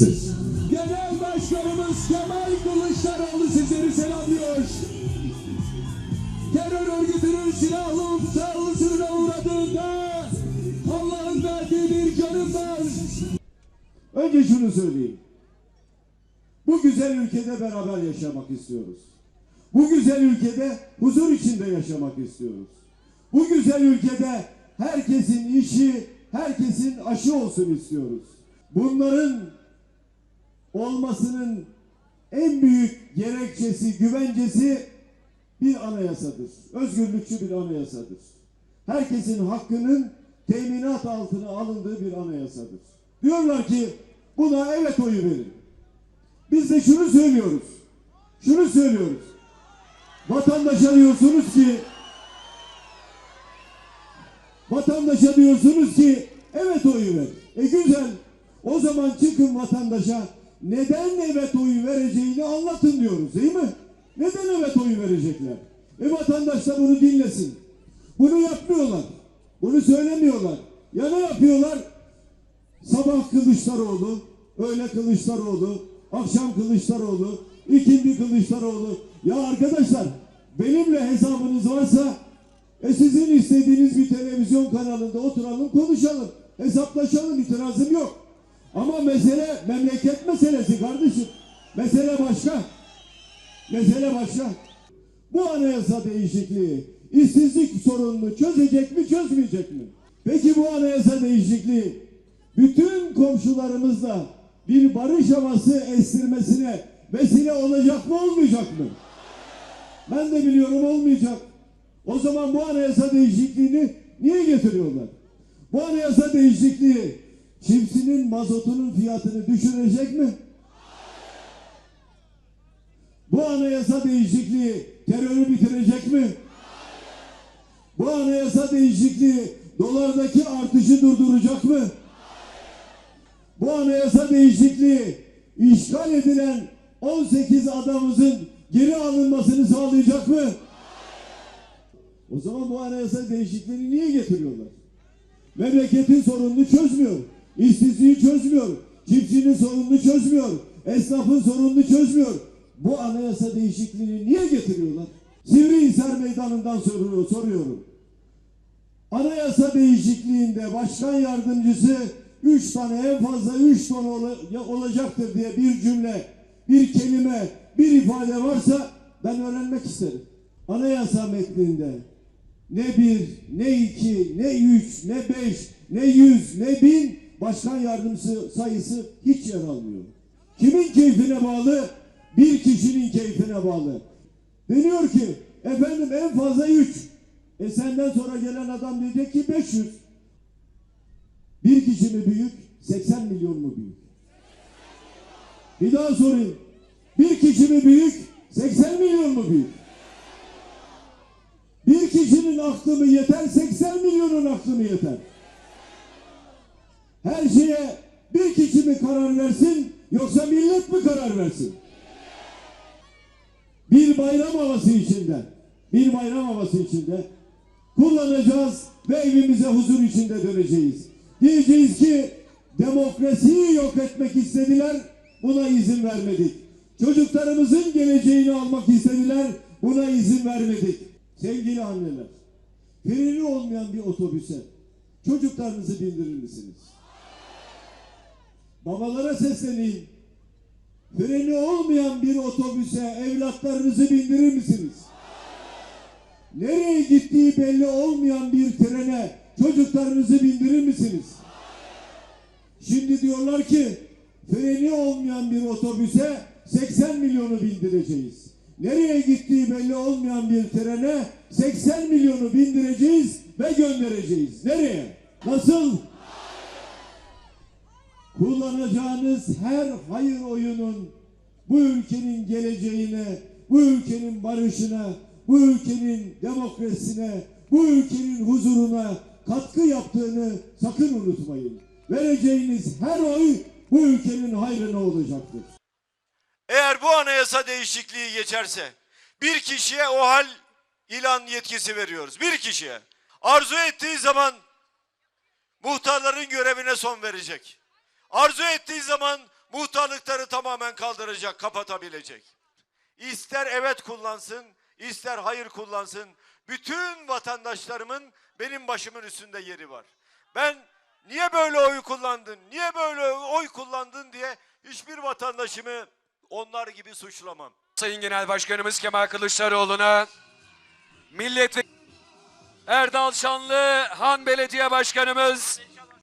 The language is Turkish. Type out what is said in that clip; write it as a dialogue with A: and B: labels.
A: Siz.
B: Genel Başkanımız Kemal Kılıçdaroğlu sizleri selamlıyor. Terör örgütünün silahlı saldırısına uğradığında Allah'ın verdiği bir canım var.
C: Önce şunu söyleyeyim. Bu güzel ülkede beraber yaşamak istiyoruz. Bu güzel ülkede huzur içinde yaşamak istiyoruz. Bu güzel ülkede herkesin işi, herkesin aşı olsun istiyoruz. Bunların olmasının en büyük gerekçesi, güvencesi bir anayasadır. Özgürlükçü bir anayasadır. Herkesin hakkının teminat altına alındığı bir anayasadır. Diyorlar ki buna evet oyu verin. Biz de şunu söylüyoruz. Şunu söylüyoruz. Vatandaşa diyorsunuz ki vatandaşa diyorsunuz ki evet oyu ver. E güzel. O zaman çıkın vatandaşa neden evet oyu vereceğini anlatın diyoruz değil mi? Neden evet oyu verecekler? E vatandaş da bunu dinlesin. Bunu yapmıyorlar. Bunu söylemiyorlar. Ya ne yapıyorlar? Sabah Kılıçdaroğlu, öğle Kılıçdaroğlu, akşam Kılıçdaroğlu, ikindi Kılıçdaroğlu. Ya arkadaşlar benimle hesabınız varsa e sizin istediğiniz bir televizyon kanalında oturalım konuşalım. Hesaplaşalım itirazım yok. Ama mesele memleket meselesi kardeşim. Mesele başka. Mesele başka. Bu anayasa değişikliği işsizlik sorununu çözecek mi çözmeyecek mi? Peki bu anayasa değişikliği bütün komşularımızla bir barış havası estirmesine vesile olacak mı olmayacak mı? Ben de biliyorum olmayacak. O zaman bu anayasa değişikliğini niye getiriyorlar? Bu anayasa değişikliği çiftçinin mazotunun fiyatını düşürecek mi? Bu anayasa değişikliği terörü bitirecek mi? Bu anayasa değişikliği dolardaki artışı durduracak mı? Bu anayasa değişikliği işgal edilen 18 adamımızın geri alınmasını sağlayacak mı? O zaman bu anayasa değişikliğini niye getiriyorlar? Memleketin sorununu çözmüyor. İşsizliği çözmüyor. Çiftçinin sorununu çözmüyor. Esnafın sorununu çözmüyor. Bu anayasa değişikliğini niye getiriyorlar? Sivrihisar Meydanı'ndan soruyor, soruyorum. Anayasa değişikliğinde başkan yardımcısı üç tane en fazla üç ton ya- olacaktır diye bir cümle, bir kelime, bir ifade varsa ben öğrenmek isterim. Anayasa metninde ne bir, ne iki, ne üç, ne beş, ne yüz, ne bin başkan yardımcısı sayısı hiç yer almıyor. Kimin keyfine bağlı? Bir kişinin keyfine bağlı. Deniyor ki efendim en fazla üç. E senden sonra gelen adam diyecek ki 500. Bir kişi mi büyük? 80 milyon mu büyük? Bir daha sorayım. Bir kişi mi büyük? 80 milyon mu büyük? Bir kişinin aklı mı yeter? 80 milyonun aklı mı yeter? Her şeye bir kişi mi karar versin yoksa millet mi karar versin? Bir bayram havası içinde, bir bayram havası içinde kullanacağız ve evimize huzur içinde döneceğiz. Diyeceğiz ki demokrasiyi yok etmek istediler, buna izin vermedik. Çocuklarımızın geleceğini almak istediler, buna izin vermedik. Sevgili anneler, freni olmayan bir otobüse çocuklarınızı bindirir misiniz? Babalara sesleneyim. Freni olmayan bir otobüse evlatlarınızı bindirir misiniz? Nereye gittiği belli olmayan bir trene çocuklarınızı bindirir misiniz? Şimdi diyorlar ki freni olmayan bir otobüse 80 milyonu bindireceğiz. Nereye gittiği belli olmayan bir trene 80 milyonu bindireceğiz ve göndereceğiz. Nereye? Nasıl? Kullanacağınız her hayır oyunun bu ülkenin geleceğine, bu ülkenin barışına, bu ülkenin demokrasisine, bu ülkenin huzuruna katkı yaptığını sakın unutmayın. Vereceğiniz her oy bu ülkenin hayrına olacaktır.
D: Eğer bu anayasa değişikliği geçerse bir kişiye o hal ilan yetkisi veriyoruz. Bir kişiye. Arzu ettiği zaman muhtarların görevine
C: son verecek. Arzu ettiği zaman muhtarlıkları tamamen kaldıracak, kapatabilecek. İster evet kullansın, ister hayır kullansın. Bütün vatandaşlarımın benim başımın üstünde yeri var. Ben niye böyle oy kullandın, niye böyle oy kullandın diye hiçbir vatandaşımı onlar gibi suçlamam.
E: Sayın Genel Başkanımız Kemal Kılıçdaroğlu'na millet Erdal Şanlı Han Belediye Başkanımız